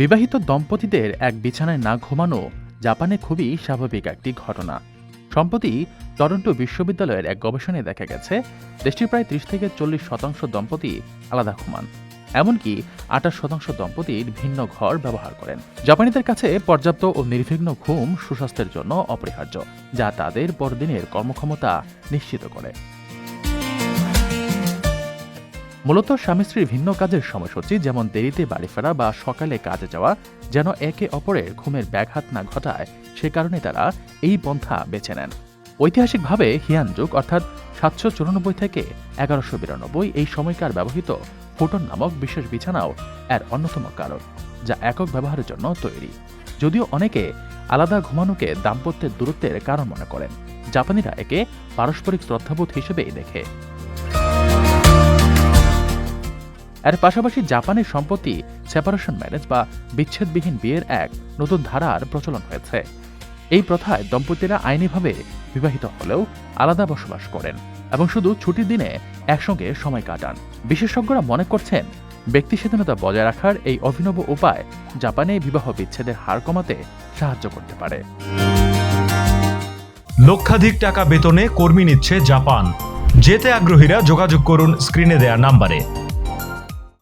বিবাহিত দম্পতিদের এক বিছানায় না ঘুমানো জাপানে খুবই স্বাভাবিক একটি ঘটনা। সম্প্রতি টরন্টো বিশ্ববিদ্যালয়ের এক গবেষণায় দেখা গেছে, দেশটির প্রায় ত্রিশ থেকে চল্লিশ শতাংশ দম্পতি আলাদা ঘুমান। এমনকি আঠাশ শতাংশ দম্পতির ভিন্ন ঘর ব্যবহার করেন। জাপানিদের কাছে পর্যাপ্ত ও নির্বিঘ্ন ঘুম সুস্বাস্থ্যের জন্য অপরিহার্য, যা তাদের পরদিনের কর্মক্ষমতা নিশ্চিত করে। মূলত স্বামী স্ত্রীর ভিন্ন কাজের সময়সূচি, যেমন দেরিতে বাড়ি ফেরা বা সকালে কাজে যাওয়া, যেন একে অপরের ঘুমের ব্যাঘাত না ঘটায়, সে কারণে তারা এই পন্থা বেছে নেন। ঐতিহাসিকভাবে হিয়ান যুগ, অর্থাৎ সাতশো চুরানব্বই থেকে এগারোশো বিরানব্বই, এই সময়কার ব্যবহৃত ফোটন নামক বিশেষ বিছানাও এর অন্যতম কারণ, যা একক ব্যবহারের জন্য তৈরি। যদিও অনেকে আলাদা ঘুমানোকে দাম্পত্যের দূরত্বের কারণ মনে করেন, জাপানিরা একে পারস্পরিক শ্রদ্ধাবোধ হিসেবেই দেখে। এর পাশাপাশি জাপানের সম্পত্তি সেপারেশন ম্যারেজ বা বিচ্ছেদবিহীন বিয়ের এক নতুন ধারার প্রচলন হয়েছে। এই প্রথায় দম্পতিরা আইনিভাবে বিবাহিত হলেও আলাদা বসবাস করেন এবং শুধু ছুটির দিনে একসঙ্গে সময় কাটান। বিশেষজ্ঞরা মনে করছেন, ব্যক্তি স্বাধীনতা বজায় রাখার এই অভিনব উপায় জাপানে বিবাহ বিচ্ছেদের হার কমাতে সাহায্য করতে পারে। লক্ষাধিক টাকা বেতনে কর্মী নিচ্ছে জাপান। যেতে আগ্রহীরা যোগাযোগ করুন স্ক্রিনে দেয়া নাম্বারে।